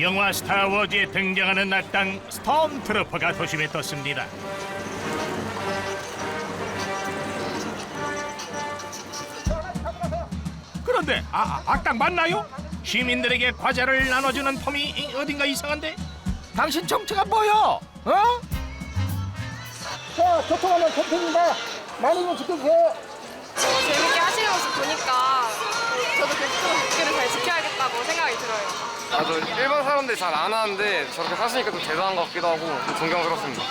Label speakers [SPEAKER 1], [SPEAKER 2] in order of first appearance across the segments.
[SPEAKER 1] 영화 스타워즈에 등장하는 악당 스톰트루퍼가 도심에 떴습니다. 그런데 아, 아, 악당 맞나요? 시민들에게 과자를 나눠주는 폼이 이- 어딘가 이상한데? 당신 정체가 뭐요? 어?
[SPEAKER 2] 자, 교통하는 캠핑입니다. 많이 좀 지켜주세요.
[SPEAKER 3] 재밌게 하시는 모습 보니까 저도 교통 법규를 잘 지켜야 겠다고 생각이 들어요.
[SPEAKER 4] 아주 일반 사람들이 잘 안 하는데 저렇게 하시니까 좀 대단한 것 같기도 하고 좀 존경스럽습니다.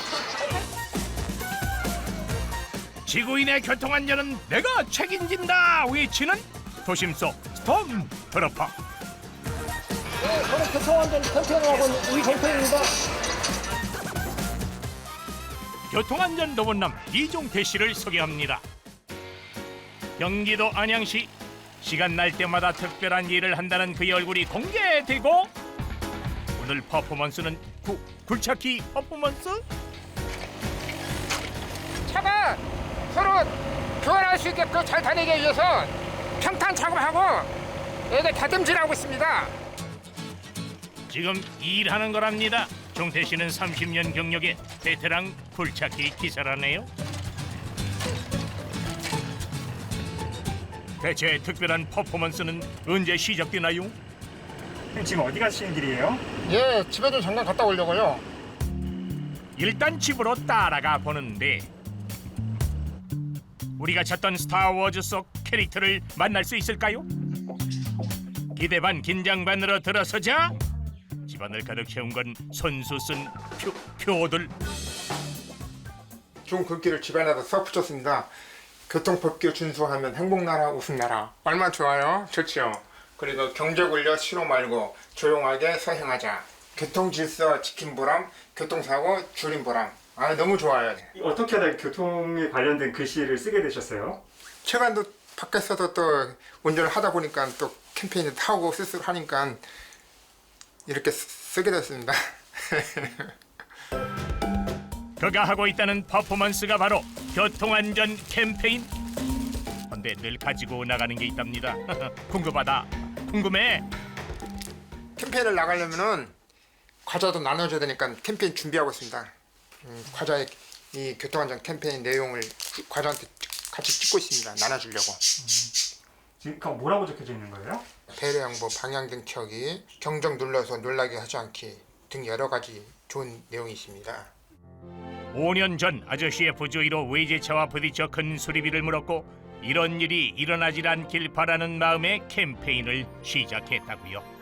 [SPEAKER 1] 지구인의 교통 안전은 내가 책임진다 외치는 도심 속 스톰트루퍼
[SPEAKER 2] 네, 저는 교통안전 캠핑을 하고 있는 이정태입니다.
[SPEAKER 1] 교통안전 로봇남 이종태 씨를 소개합니다. 경기도 안양시 시간 날 때마다 특별한 일을 한다는 그의 얼굴이 공개되고 오늘 퍼포먼스는 구, 굴착기 퍼포먼스?
[SPEAKER 5] 차가 서로 교환할 수 있게끔 잘 다니기 위해서 평탄 작업하고 여기 다듬질하고 있습니다.
[SPEAKER 1] 지금 일하는 거랍니다. 종태 씨는 30년 경력의 베테랑 굴착기 기사라네요. 대체 특별한 퍼포먼스는 언제 시작되나요?
[SPEAKER 6] 지금 어디 가시는 길이에요?
[SPEAKER 5] 예, 집에 좀 잠깐 갔다 오려고요.
[SPEAKER 1] 일단 집으로 따라가 보는데 우리가 찾던 스타워즈 속 캐릭터를 만날 수 있을까요? 기대 반 긴장 반으로 들어서자 집안을 가득 채운 건 손수 쓴 표, 표들
[SPEAKER 7] 좋은 글귀를 집안에다 써 붙였습니다. 교통법규 준수하면 행복나라 웃음나라. 얼마 좋아요? 좋죠. 그리고 경제 권력 싫어 말고 조용하게 서행하자. 교통질서 지킨 보람, 교통사고 줄인 보람. 아 너무 좋아요.
[SPEAKER 6] 어떻게 하다 교통에 관련된 글씨를 쓰게 되셨어요?
[SPEAKER 7] 최근도 밖에서도 또 운전을 하다 보니까 또 캠페인을 타고 스스로 하니까 이렇게 쓰- 쓰게 됐습니다.
[SPEAKER 1] 그가 하고 있다는 퍼포먼스가 바로 교통안전 캠페인 근데 늘 가지고 나가는 게 있답니다 궁금하다 궁금해
[SPEAKER 7] 캠페인을 나가려면은 과자도 나눠줘야 되니까 캠페인 준비하고 있습니다. 음, 과자의 이 교통안전 캠페인 내용을 과자한테 같이 찍고 있습니다. 나눠주려고.
[SPEAKER 6] 지금 그럼 뭐라고 적혀져 있는 거예요?
[SPEAKER 7] 배려 양보, 방향 등 켜기, 경적 눌러서 놀라게 하지 않기 등 여러 가지 좋은 내용이 있습니다.
[SPEAKER 1] 5년 전 아저씨의 부주의로 외제차와 부딪혀 큰 수리비를 물었고 이런 일이 일어나질 않길 바라는 마음에 캠페인을 시작했다고요.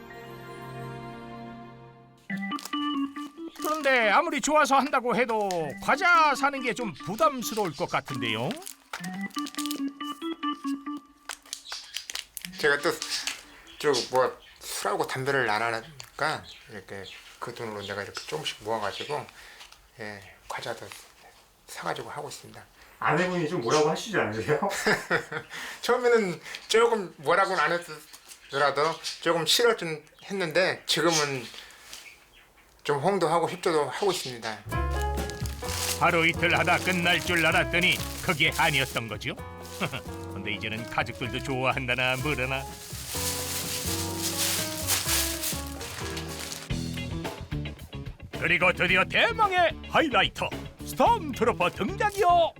[SPEAKER 1] 그런데 아무리 좋아서 한다고 해도 과자 사는 게 좀 부담스러울 것 같은데요.
[SPEAKER 7] 제가 또저뭐 술하고 담배를 안 하니까 이렇게 그 돈으로 내가 이렇게 조금씩 모아가지고 예, 과자도 사가지고 하고 있습니다.
[SPEAKER 6] 아내분이 좀 뭐라고 하시지 않으세요?
[SPEAKER 7] 처음에는 조금 뭐라고는 안 했더라도 조금 싫어좀 했는데 지금은 좀 홍도하고 협조도 하고 있습니다.
[SPEAKER 1] 하루 이틀 하다 끝날 줄 알았더니 그게 아니었던 거죠. 근데 이제는 가족들도 좋아한다나 뭐라나. 그리고 드디어 대망의 하이라이터 스톰트루퍼 등장이요.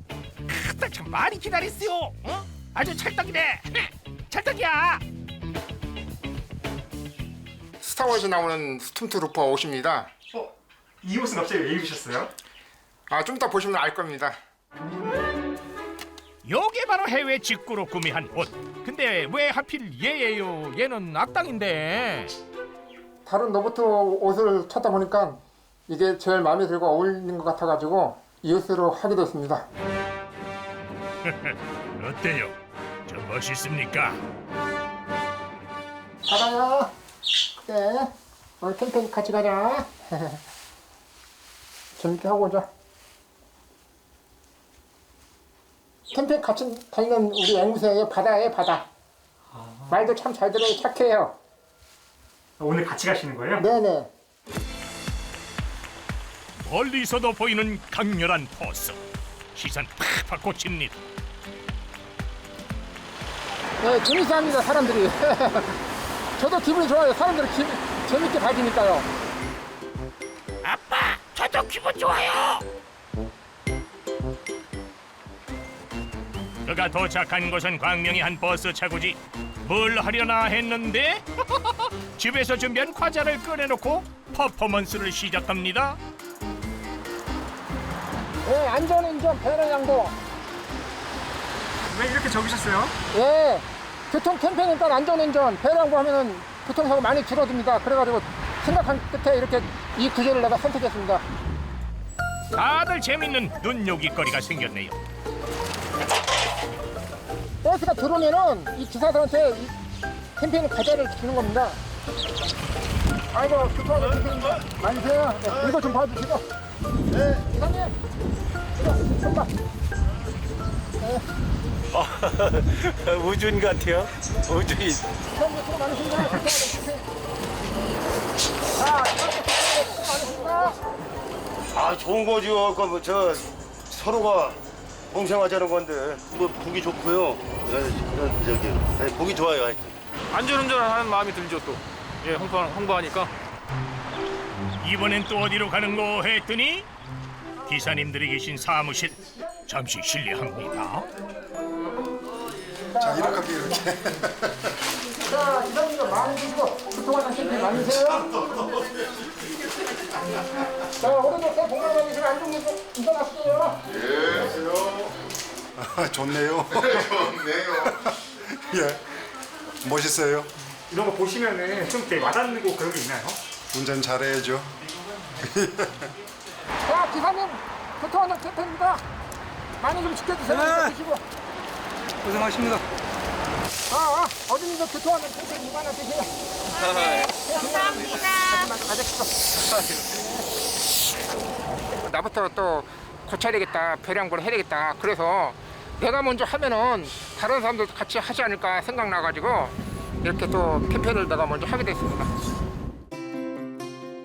[SPEAKER 1] 크다 참 많이 기다렸어요. 어? 아주 찰떡이네. 찰떡이야.
[SPEAKER 7] 스타워즈 나오는 스톰트루퍼 옷입니다.
[SPEAKER 6] 어? 이 옷은 갑자기 왜 입으셨어요?
[SPEAKER 7] 아, 좀 이따 보시면 알 겁니다.
[SPEAKER 1] 요게 바로 해외 직구로 구매한 옷. 근데 왜 하필 얘예요? 얘는 악당인데.
[SPEAKER 7] 다른 로봇 옷을 찾다 보니까 이게 제일 마음에 들고 어울리는 것 같아가지고 이 옷으로 하게 됐습니다.
[SPEAKER 1] 어때요? 좀 멋있습니까?
[SPEAKER 7] 가봐요. 그래. 오늘 캠핑 같이 가자. 재밌게 하고 오자. 캠핑 같이 다니는 우리 앵무새의 바다예요, 바다. 말도 참 잘 들어요, 착해요.
[SPEAKER 6] 아, 오늘 같이 가시는 거예요?
[SPEAKER 7] 네네.
[SPEAKER 1] 멀리서도 보이는 강렬한 포스. 시선 팍팍 꽂힙니다.
[SPEAKER 7] 네, 재밌어 합니다, 사람들이. 저도 기분이 좋아요. 사람들이 기, 재밌게 봐주니까요.
[SPEAKER 1] 아빠, 저도 기분 좋아요. 그가 도착한 곳은 광명의 한 버스 차고지. 뭘 하려나 했는데 집에서 준비한 과자를 꺼내놓고 퍼포먼스를 시작합니다.
[SPEAKER 7] 예, 안전운전 배려 양보.
[SPEAKER 6] 왜 이렇게 적으셨어요?
[SPEAKER 7] 예, 교통 캠페인이니까 안전운전 배려 양보 하면은 교통사고 많이 줄어듭니다. 그래가지고 생각한 끝에 이렇게 이 구조를 내가 선택했습니다.
[SPEAKER 1] 다들 재밌는 눈요깃거리가 생겼네요.
[SPEAKER 7] 버스가 들어오면은 이 기사들한테 이 캠페인 과자를 주는 겁니다. 아이고, 교통안전 캠페인 많으세요? 네, 이거 좀 봐주시고. 네, 이사님. 이거, 좀봐.
[SPEAKER 8] 우준 같아요.
[SPEAKER 7] 많으십니다.
[SPEAKER 8] 아 좋은 거죠. 그저 서로가 공생하자는 건데 뭐 보기 좋고요. 네, 그런 저기 네, 보기 좋아요. 하여튼.
[SPEAKER 4] 안전운전을 하는 마음이 들죠 또. 예, 홍보, 홍보하니까.
[SPEAKER 1] 이번엔 또 어디로 가는 거 했더니 기사님들이 계신 사무실 잠시 실례합니다.
[SPEAKER 9] 자 이렇게 이렇게
[SPEAKER 7] 자, 이사님도 많이 주시고 교통안전 캠페인 많으세요? 자, 오늘도 새 공감하시면 안전운전 운전하세요.
[SPEAKER 9] 아, 좋네요. 좋네요. 예 멋있어요.
[SPEAKER 6] 이런 거 보시면은 좀 이렇게 와닿는 그런 게 있나요?
[SPEAKER 9] 운전 잘해야죠.
[SPEAKER 7] 자, 기사님, 교통안전 캠페인입니다. 많이 좀 지켜주세요. 주시고.
[SPEAKER 2] 고생하십니다.
[SPEAKER 7] 아, 아, 어린이들 교통안전 캠페인 이거 하나 드세요. 감사합니다. 나부터 또 고쳐야 되겠다, 배량보를 해야 되겠다. 그래서 내가 먼저 하면은 다른 사람들도 같이 하지 않을까 생각나가지고 이렇게 또 캠페인을 내가 먼저 하게 됐습니다.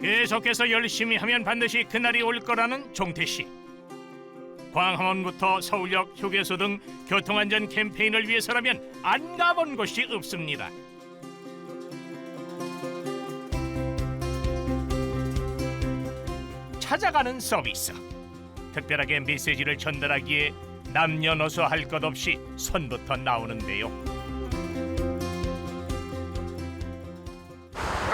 [SPEAKER 1] 계속해서 열심히 하면 반드시 그날이 올 거라는 종태 씨. 광화문부터 서울역, 휴게소 등 교통안전 캠페인을 위해서라면 안 가본 곳이 없습니다. 찾아가는 서비스. 특별하게 메시지를 전달하기에 남녀노소 할 것 없이 손부터 나오는데요.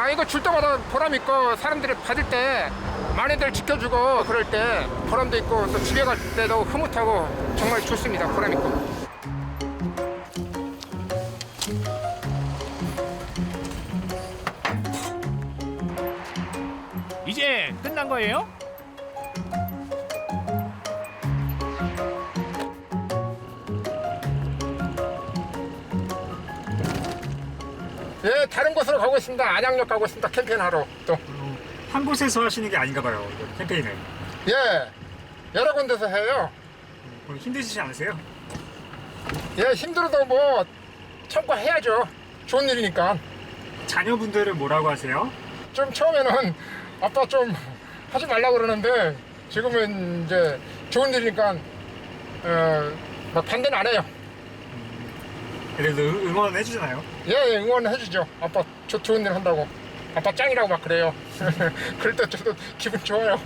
[SPEAKER 7] 아 이거 줄 때마다 보람 있고 사람들이 받을 때 많이들 지켜주고 그럴 때 보람도 있고 또 집에 갈 때도 흐뭇하고 정말 좋습니다 보람 있고
[SPEAKER 1] 이제 끝난 거예요?
[SPEAKER 7] 예 다른 곳으로 가고 있습니다 안양역 가고 있습니다 캠페인 하러
[SPEAKER 6] 한 곳에서 하시는 게 아닌가 봐요. 이거 캠페인을.
[SPEAKER 7] 또예 여러 군데서 해요
[SPEAKER 6] 그럼 힘드시지 않으세요?
[SPEAKER 7] 예 힘들어도 뭐 참고 해야죠 좋은 일이니까
[SPEAKER 6] 자녀분들은 뭐라고 하세요?
[SPEAKER 7] 좀 처음에는 아빠 좀 하지 말라고 그러는데 지금은 이제 좋은 일이니까 어 막 반대는 안 해요
[SPEAKER 6] 그래도 응- 응원해 주잖아요.
[SPEAKER 7] 예, 예, 응원해 주죠. 아빠 저 좋은 일 한다고. 아빠 짱이라고 막 그래요. 그럴 때 저도 기분 좋아요.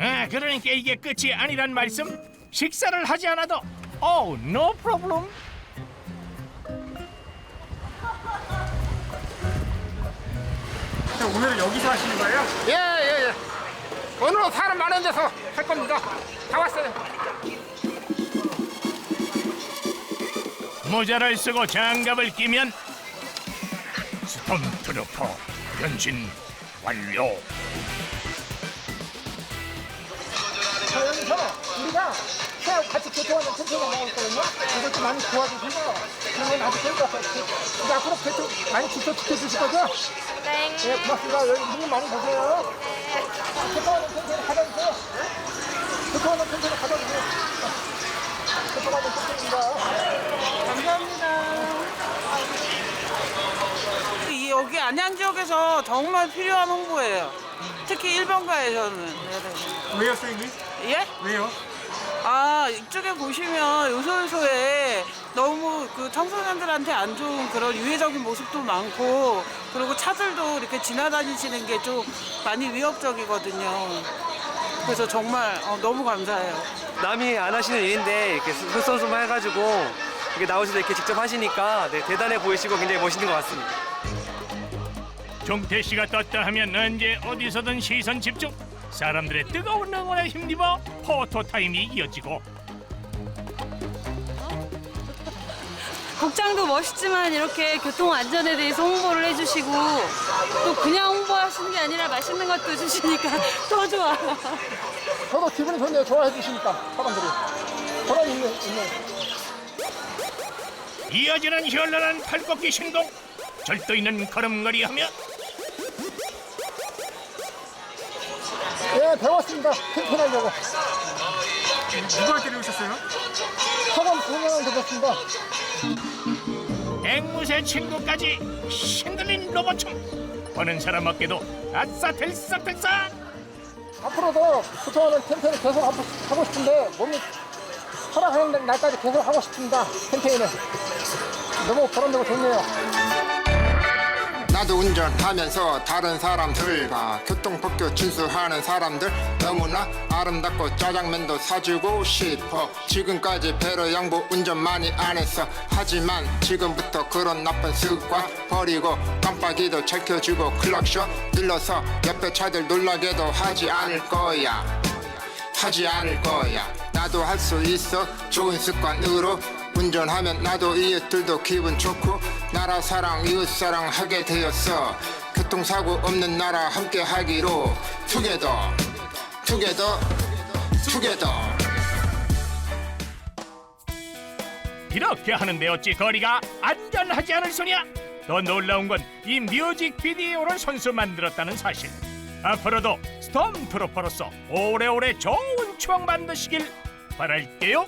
[SPEAKER 1] 아, 그러니까 이게 끝이 아니란 말씀? 식사를 하지 않아도 Oh, no problem.
[SPEAKER 6] 오늘은 여기서 하시는 거예요?
[SPEAKER 7] 예, 예, 예. 오늘은 사람 많은 데서 할 겁니다. 다 왔어요.
[SPEAKER 1] 모자를 쓰고 장갑을 끼면 스톰트루퍼 변신 완료.
[SPEAKER 7] 자, 여기서 우리가 새우 같이 교통하는 나올 거거든요. 이걸 좀 많이 도와주시고, 그러면 아주 좋을 것 같아요. 우리 앞으로 교통 많이 지켜, 지켜주실 거죠?
[SPEAKER 10] 네.
[SPEAKER 7] 예, 고맙습니다. 여기 눈 많이 보세요. 교통하는 캠페인 받아주세요. 교통하는 캠페인 받아주세요. 교통하는 캠페인입니다.
[SPEAKER 11] 이 여기 안양 지역에서 정말 필요한 홍보예요. 특히 1번가에서는.
[SPEAKER 6] 왜요, 선생님?
[SPEAKER 11] 예?
[SPEAKER 6] 왜요?
[SPEAKER 11] 아, 이쪽에 보시면 요소요소에 너무 그 청소년들한테 안 좋은 그런 유해적인 모습도 많고 그리고 차들도 이렇게 지나다니시는 게 좀 많이 위협적이거든요. 그래서 정말 어, 너무 감사해요.
[SPEAKER 4] 남이 안 하시는 일인데 이렇게 솔선수범 해가지고 이렇게 나오셔서 이렇게 직접 하시니까 네, 대단해 보이시고 굉장히 멋있는 것 같습니다.
[SPEAKER 1] 종태 씨가 떴다 하면 언제 어디서든 시선 집중. 사람들의 뜨거운 응원에 힘입어 포토 타임이 이어지고
[SPEAKER 10] 국장도 멋있지만 이렇게 교통 안전에 대해서 홍보를 해주시고 또 그냥 홍보하시는 게 아니라 맛있는 것도 주시니까 더 좋아요.
[SPEAKER 2] 저도 기분이 좋네요. 좋아해 주시니까 사람들이. 보람 있는 있는.
[SPEAKER 1] 이어지는 현란한 팔꺾기 신공. 절도 있는 걸음걸이 하며
[SPEAKER 2] 예, 배웠습니다. 캠핑하려고.
[SPEAKER 6] 누가 데려오셨어요?
[SPEAKER 2] 학원 2년을 들었습니다.
[SPEAKER 1] 앵무새 친구까지 신들린 로봇춤. 보는 사람 어깨도 아싸 들썩들썩.
[SPEAKER 2] 앞으로도 구청하는 캠페인을 계속 하고, 하고 싶은데 몸이 허락하는 날까지 계속 하고 싶습니다. 캠페인을. 너무 보람되고 좋네요.
[SPEAKER 7] 나도 운전하면서 다른 사람들과 교통법규 준수하는 사람들 너무나 아름답고 짜장면도 사주고 싶어. 지금까지 배로 양보 운전 많이 안 했어. 하지만 지금부터 그런 나쁜 습관 버리고 깜빡이도 잘 켜주고 클락션 눌러서 옆에 차들 놀라게도 하지 않을 거야. 하지 않을 거야. 나도 할 수 있어. 좋은 습관으로 운전하면 나도 이웃들도 기분 좋고 나라 사랑 이웃 사랑 하게 되었어 교통사고 없는 나라 함께 하기로 투게더 투게더 투게더
[SPEAKER 1] 이렇게 하는데 어찌 거리가 안전하지 않을 소냐? 더 놀라운 건 이 뮤직 비디오를 손수 만들었다는 사실. 앞으로도 스톰 트로퍼로서 오래오래 좋은 추억 만드시길 바랄게요.